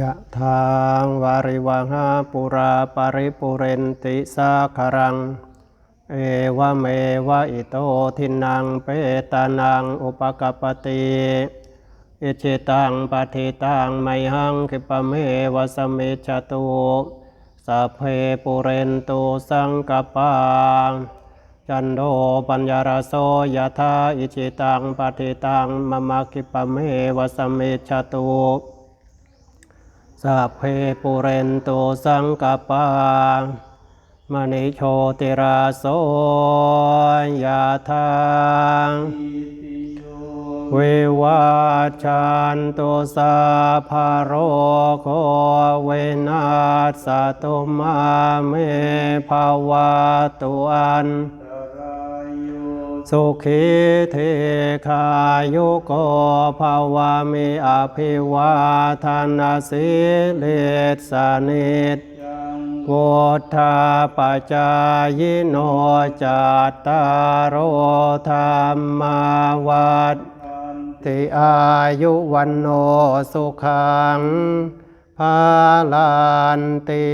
ยะทางวาริวังหาปุราปาริปุเรนติสาคารัง เอวเมวะอิโตทินังเปตานังอุปกปปติอิจิตังปฏิตังไมหังคิปเมวะสมมิจตุสัพเพปุเรนตุสังกปาจันโดปัญญารโสยะธาอิจิตังปฏิตังมะมะคิปเมวะสมมิจตุ สัพเพปุเรนตุสังกปามณิโชติราโสยะทางเววาชันตุสาภาโรโคเวนัสสตุมาเมภาวะตุอัน สุขีเทคายุโกภาวามิอภิวาทานาสิเลสานิตวุธาปจายโนจัตตารโอธรรมาวัดติอายุวันโนสุขังภาลันติ